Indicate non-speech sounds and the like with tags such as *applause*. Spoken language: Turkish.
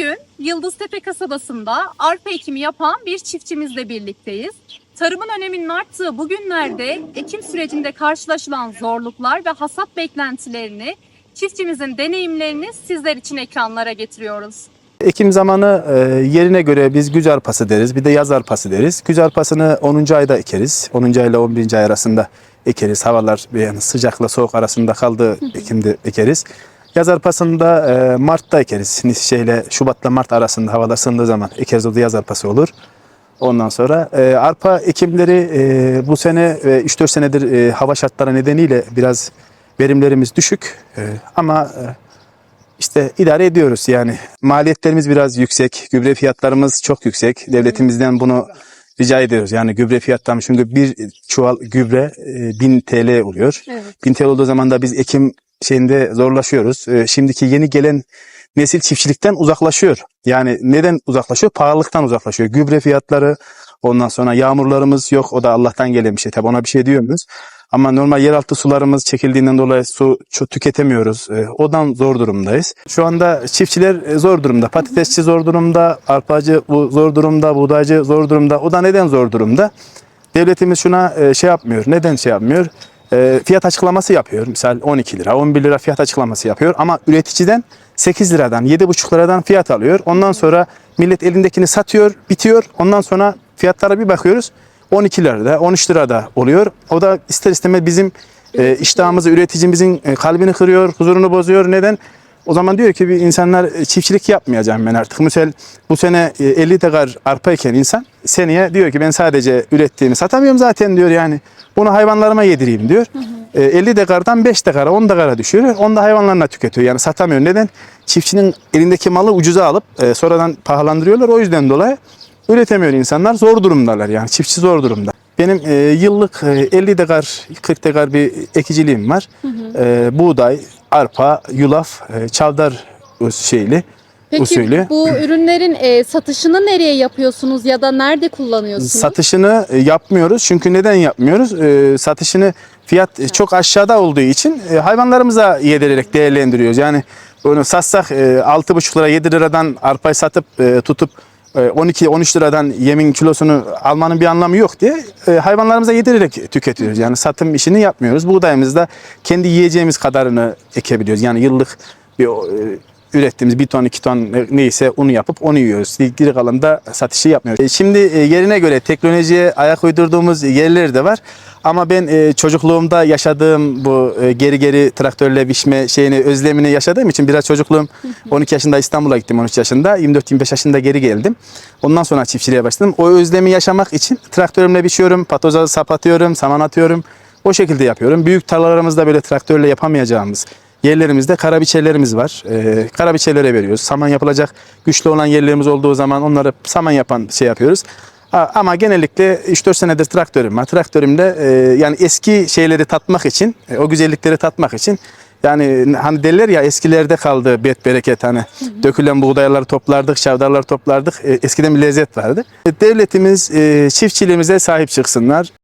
Bugün Yıldıztepe kasabasında arpa ekimi yapan bir çiftçimizle birlikteyiz. Tarımın öneminin arttığı bu günlerde ekim sürecinde karşılaşılan zorluklar ve hasat beklentilerini, çiftçimizin deneyimlerini sizler için ekranlara getiriyoruz. Ekim zamanı e, yerine göre biz güz arpası deriz. Bir de yaz arpası deriz. Güz arpasını 10. ayda ekeriz. 10. ay ile 11. ay arasında ekeriz. Havalar yani sıcakla soğuk arasında kaldığı *laughs* Ekim'de ekeriz. Yaz arpasını da e, Mart'ta ekeriz. Şeyle Şubat'la Mart arasında havalar ısındığı zaman ekeriz. O da yaz arpası olur. Ondan sonra e, arpa ekimleri e, bu sene ve 3-4 senedir e, hava şartları nedeniyle biraz verimlerimiz düşük. E, ama e, işte idare ediyoruz yani. Maliyetlerimiz biraz yüksek. Gübre fiyatlarımız çok yüksek. Devletimizden bunu rica ediyoruz. Yani gübre fiyatları çünkü bir çuval gübre e, 1000 TL oluyor. Evet. 1000 TL olduğu zaman da biz ekim şeyinde zorlaşıyoruz. E, Şimdiki yeni gelen nesil çiftçilikten uzaklaşıyor. Yani neden uzaklaşıyor? Pahalılıktan uzaklaşıyor. Gübre fiyatları, ondan sonra yağmurlarımız yok. O da Allah'tan gelen bir şey. Tabii ona bir şey diyemiyoruz. Ama normal yeraltı sularımız çekildiğinden dolayı su tüketemiyoruz. E, odan zor durumdayız. Şu anda çiftçiler e, zor durumda. Patatesçi zor durumda, arpacı zor durumda, buğdaycı zor durumda. O da neden zor durumda? Devletimiz şuna e, şey yapmıyor. Neden şey yapmıyor? E, fiyat açıklaması yapıyor. Misal 12 lira, 11 lira fiyat açıklaması yapıyor. Ama üreticiden 8 liradan, 7,5 liradan fiyat alıyor. Ondan sonra millet elindekini satıyor, bitiyor. Ondan sonra fiyatlara bir bakıyoruz. 12 lirada, 13 lirada oluyor. O da ister istemez bizim e, iştahımızı, üreticimizin e, kalbini kırıyor, huzurunu bozuyor. Neden? O zaman diyor ki bir insanlar e, çiftçilik yapmayacağım ben artık. Misal bu sene e, 50 dekar arpa eken insan seneye diyor ki ben sadece ürettiğimi satamıyorum zaten diyor yani. Bunu hayvanlarıma yedireyim diyor. E, 50 dekardan 5 dekara 10 dekara düşüyor. Onu da hayvanlarına tüketiyor. Yani satamıyor. Neden? Çiftçinin elindeki malı ucuza alıp e, sonradan pahalandırıyorlar. O yüzden dolayı üretemiyor insanlar. Zor durumdalar yani. Çiftçi zor durumda. Benim e, yıllık e, 50 dekar, 40 dekar bir ekiciliğim var. E, buğday, arpa, yulaf, e, çavdar şeyli, Peki usulü. bu ürünlerin e, satışını nereye yapıyorsunuz ya da nerede kullanıyorsunuz? Satışını e, yapmıyoruz. Çünkü neden yapmıyoruz? E, satışını fiyat çok aşağıda olduğu için e, hayvanlarımıza yedirerek değerlendiriyoruz. Yani onu satsak e, 6,5 lira 7 liradan arpayı satıp e, tutup 12-13 liradan yemin kilosunu almanın bir anlamı yok diye e, hayvanlarımıza yedirerek tüketiyoruz. Yani satım işini yapmıyoruz. Buğdayımızı da kendi yiyeceğimiz kadarını ekebiliyoruz. Yani yıllık bir e, ürettiğimiz bir ton iki ton ne- neyse onu yapıp onu yiyoruz. Geri kalan da satışı yapmıyoruz. E, Şimdi e, yerine göre teknolojiye ayak uydurduğumuz yerler de var. Ama ben e, çocukluğumda yaşadığım bu geri geri traktörle biçme şeyini özlemini yaşadığım için biraz çocukluğum *laughs* 12 yaşında İstanbul'a gittim 13 yaşında 24-25 yaşında geri geldim. Ondan sonra çiftçiliğe başladım. O özlemi yaşamak için traktörümle biçiyorum, patoza sap atıyorum, saman atıyorum. O şekilde yapıyorum. Büyük tarlalarımızda böyle traktörle yapamayacağımız yerlerimizde karabiçerlerimiz var. Ee, karabiçerlere veriyoruz. Saman yapılacak güçlü olan yerlerimiz olduğu zaman onları saman yapan şey yapıyoruz. Ama genellikle 3-4 senedir traktörüm var. Traktörümle e, yani eski şeyleri tatmak için, e, o güzellikleri tatmak için yani hani derler ya eskilerde kaldı bet bereket hani dökülen buğdayları toplardık, şavdarları toplardık. E, eskiden bir lezzet vardı. E, Devletimiz e, çiftçiliğimize sahip çıksınlar.